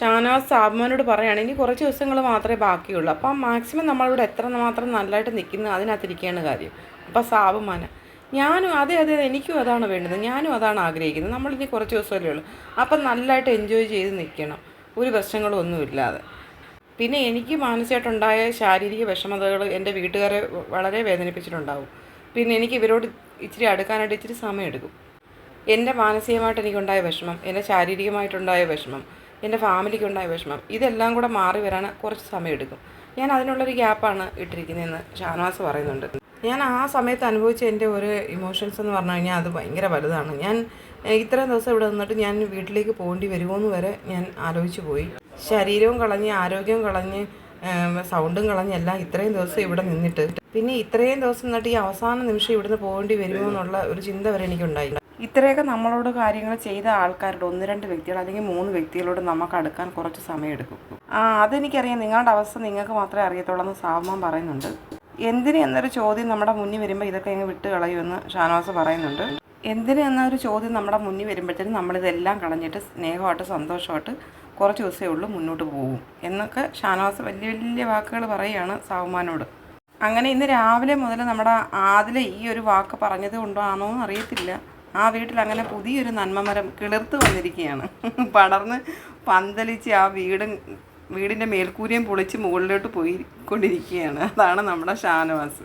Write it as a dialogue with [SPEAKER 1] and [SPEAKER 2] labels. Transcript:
[SPEAKER 1] ഷാനവാസ് സാബ്മാനോട് പറയുകയാണ് ഇനി കുറച്ച് ദിവസങ്ങൾ മാത്രമേ ബാക്കിയുള്ളൂ. അപ്പം മാക്സിമം നമ്മളിവിടെ എത്ര മാത്രം നല്ലതായിട്ട് നിൽക്കുന്നു അതിനകത്തിരിക്കുകയാണ് കാര്യം. അപ്പം സാബുമാന ഞാനും അതെ അതെ എനിക്കും അതാണ് വേണ്ടത്. ഞാനും അതാണ് ആഗ്രഹിക്കുന്നത്. നമ്മളിനി കുറച്ച് ദിവസമല്ലേ ഉള്ളൂ. അപ്പം നല്ലതായിട്ട് എൻജോയ് ചെയ്ത് നിൽക്കണം. ഒരു പ്രശ്നങ്ങളും ഒന്നുമില്ലാതെ പിന്നെ എനിക്ക് മാനസികമായിട്ടുണ്ടായ ശാരീരിക വിഷമതകൾ എന്റെ വീട്ടുകാരെ വളരെ വേദനിപ്പിച്ചിട്ടുണ്ടാവും. പിന്നെ എനിക്ക് ഇവരോട് ഇച്ചിരി അടുക്കാനായിട്ട് ഇച്ചിരി സമയമെടുക്കും. എന്റെ മാനസികമായിട്ട് എനിക്കുണ്ടായ വിഷമം എന്റെ ശാരീരികമായിട്ടുണ്ടായ വിഷമം എന്റെ ഫാമിലിക്കുണ്ടായ വിഷമം. ഇതെല്ലാം കൂടെ മാറി വരാൻ കുറച്ച് സമയം എടുക്കും. ഞാൻ അതിനുള്ളൊരു ഗ്യാപ്പാണ് ഇട്ടിരിക്കുന്നതെന്ന് ഷാനവാസ് പറയുന്നുണ്ട്. ഞാൻ ആ സമയത്ത് അനുഭവിച്ച എന്റെ ഒരു ഇമോഷൻസ് എന്ന് പറഞ്ഞു കഴിഞ്ഞാൽ അത് ഭയങ്കര വലുതാണ്. ഞാൻ ഇത്രയും ദിവസം ഇവിടെ നിന്നിട്ട് ഞാൻ വീട്ടിലേക്ക് പോകേണ്ടി വരുമോ എന്ന് വരെ ഞാൻ ആലോചിച്ചു പോയി. ശരീരവും കളഞ്ഞ് ആരോഗ്യവും കളഞ്ഞ് സൗണ്ടും കളഞ്ഞ് എല്ലാം ഇത്രയും ദിവസം ഇവിടെ നിന്നിട്ട്. പിന്നെ ഇത്രയും ദിവസം നിന്നിട്ട് ഈ അവസാന നിമിഷം ഇവിടുന്ന് പോകേണ്ടി വരുമോ എന്നുള്ള ഒരു ചിന്ത വരെ എനിക്കുണ്ടായി. ഇത്രയൊക്കെ നമ്മളോട് കാര്യങ്ങൾ ചെയ്ത ആൾക്കാരുടെ ഒന്ന് രണ്ട് വ്യക്തികൾ അല്ലെങ്കിൽ മൂന്ന് വ്യക്തികളോട് നമുക്ക് അടുക്കാൻ കുറച്ച് സമയം എടുക്കും ആ അതെനിക്കറിയാം. നിങ്ങളുടെ അവസ്ഥ നിങ്ങൾക്ക് മാത്രമേ അറിയത്തുള്ളൂ എന്ന് സാവമാൻ പറയുന്നുണ്ട്. എന്തിന് എന്നൊരു ചോദ്യം നമ്മുടെ മുന്നിൽ വരുമ്പോൾ ഇതൊക്കെ അങ്ങ് വിട്ട് കളയുമെന്ന് ഷാനവാസ് പറയുന്നുണ്ട്. എന്തിന് എന്നൊരു ചോദ്യം നമ്മുടെ മുന്നിൽ വരുമ്പോഴത്തേനും നമ്മളിതെല്ലാം കളഞ്ഞിട്ട് സ്നേഹമായിട്ട് സന്തോഷമായിട്ട് കുറച്ച് ദിവസമേ ഉള്ളൂ മുന്നോട്ട് പോകും എന്നൊക്കെ ഷാനവാസ് വലിയ വലിയ വാക്കുകൾ പറയുകയാണ് സാവുമാനോട് അങ്ങനെ ഇന്ന് രാവിലെ മുതൽ നമ്മുടെ ആദിലെ ഈ ഒരു വാക്ക് പറഞ്ഞത് കൊണ്ടാണോ എന്ന് അറിയത്തില്ല. ആ വീട്ടിൽ അങ്ങനെ പുതിയൊരു നന്മമരം കിളിർത്ത് വന്നിരിക്കുകയാണ് പടർന്ന് പന്തലിച്ച് ആ വീടും വീടിന്റെ മേൽക്കൂരയും പൊളിച്ച് മുകളിലോട്ട് പോയി കൊണ്ടിരിക്കുകയാണ് അതാണ് നമ്മുടെ ഷാനവാസ്.